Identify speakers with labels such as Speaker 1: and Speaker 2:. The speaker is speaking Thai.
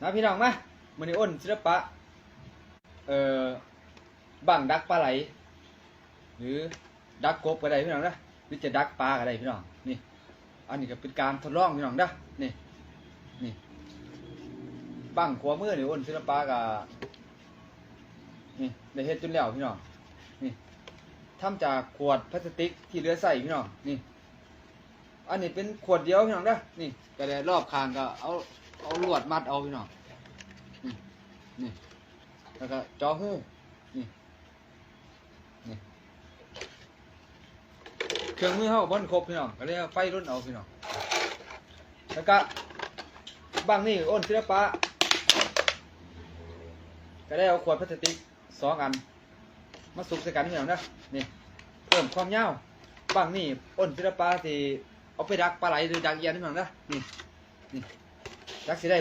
Speaker 1: นะพี่น้องมามือนี้อ้นศิลปะ เอ่อบังดักปลาไหล หรือดักกบก็ได้พี่น้องนะหรือจะดักปลาก็ได้พี่น้องนี่ อันนี้ก็เป็นการทดลองพี่น้องนะนี่นี่บังขวามือนี่อ้นศิลปะกับนี่ได้เฮ็ดจนแล้วพี่น้องนี่ทำจากขวดพลาสติกที่เหลือใส่พี่น้องนี่ อันนี้เป็นขวดเดียวพี่น้องนะนี่ก็ได้รอบคางก็เอา เอาลวดมัดเอาพี่น้องนี่นี่แล้วก็จอหูนี่นี่เครื่องมือเขาบอนครบพี่น้องก็เลยเอาไฟรุ่นเอาพี่น้องแล้วก็บางนี่อ้นศิลปะก็ได้เอาขวดพลาสติกสองอัน มาสุกใส่กันพี่น้องนะนี่เพิ่มความยาวบางนี่อ้นศิลปะที่เอาไปดักปลาไหลหรือดักเอียนพี่น้องนะนี่นี่ ดักสิได้